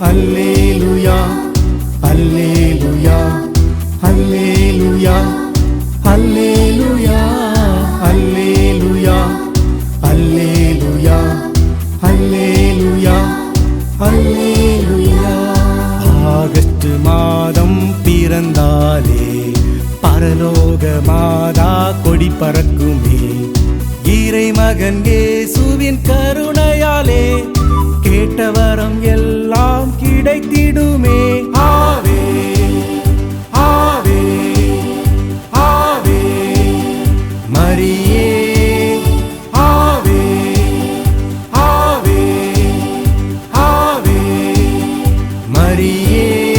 அல்லேலுயா அல்லேலுயா அல்லேலுயா அல்லேலுயா அல்லேலுயா அல்லேலுயா அல்லேலுயா அல்லேலுயா ஆகஸ்ட் மாதம் பிறந்தாலே பரலோக மாதா கொடி பறக்குமே. இறை மகன் கேசுவின் கருணையாலே கேட்டவரம் எல்லாம் கிடைத்திடுமே. ஆவே ஆவே ஆவே. மரியே. ஆவே ஆவே ஆவே. மரியே.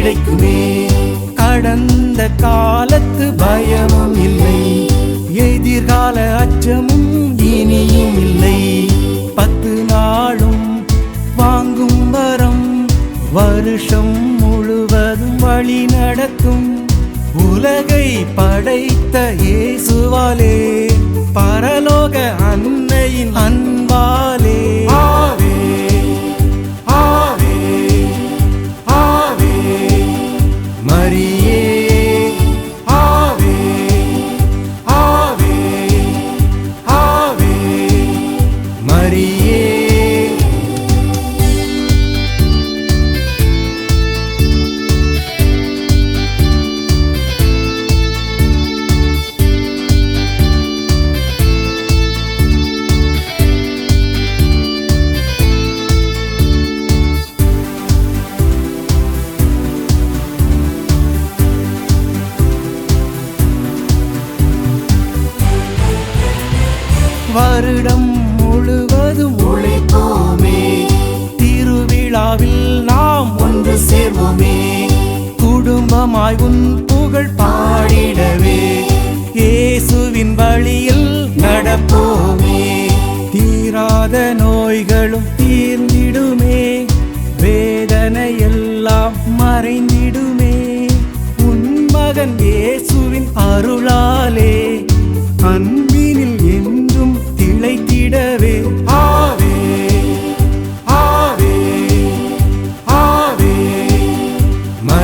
கிடைக்குமே. கடந்த காலத்து பயமும் இல்லை. எதிர்கால அச்சமும் இனியும் இல்லை. பத்து நாளும் வாங்கும் வரம் வருஷம் முழுவதும் வழி நடக்கும். உலகை படைத்த இயேசுவாலே பரலோக அன்னையின்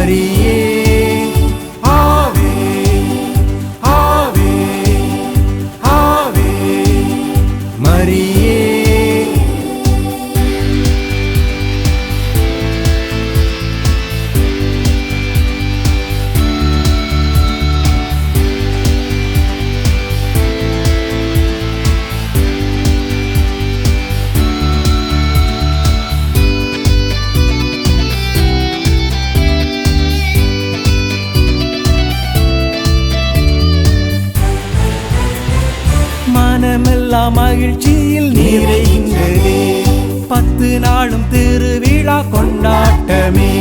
Maria. மனமெல்லாம் மகிழ்ச்சியில் நிறைந்ததே பத்து நாளும் திருவிழா கொண்டாட்டமே.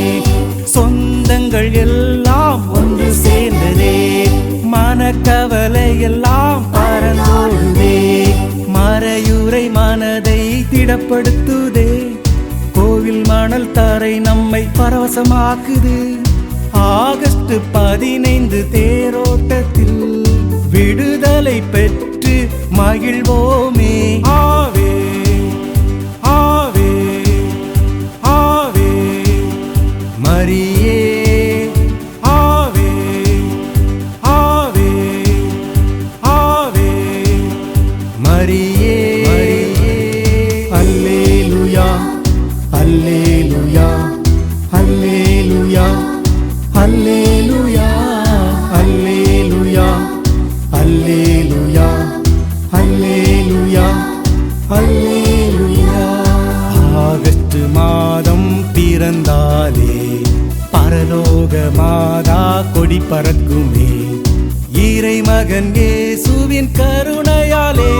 சொந்தங்கள் எல்லாம் ஒன்று சேர்ந்ததே. மனக்கவலை எல்லாம் பறந்தோடுதே. மறையுறை மனதை திடப்படுத்துதே. கோவில் மணல் தரை நம்மை பரவசமாக்குது. ஆகஸ்ட் பதினைந்து தேரோட்டத்தில் விடுதலை பெற்று மகிழ்வோமே. பரலோக மாதா கொடி பறக்குமே. இறை மகன் இயேசுவின் கருணையாலே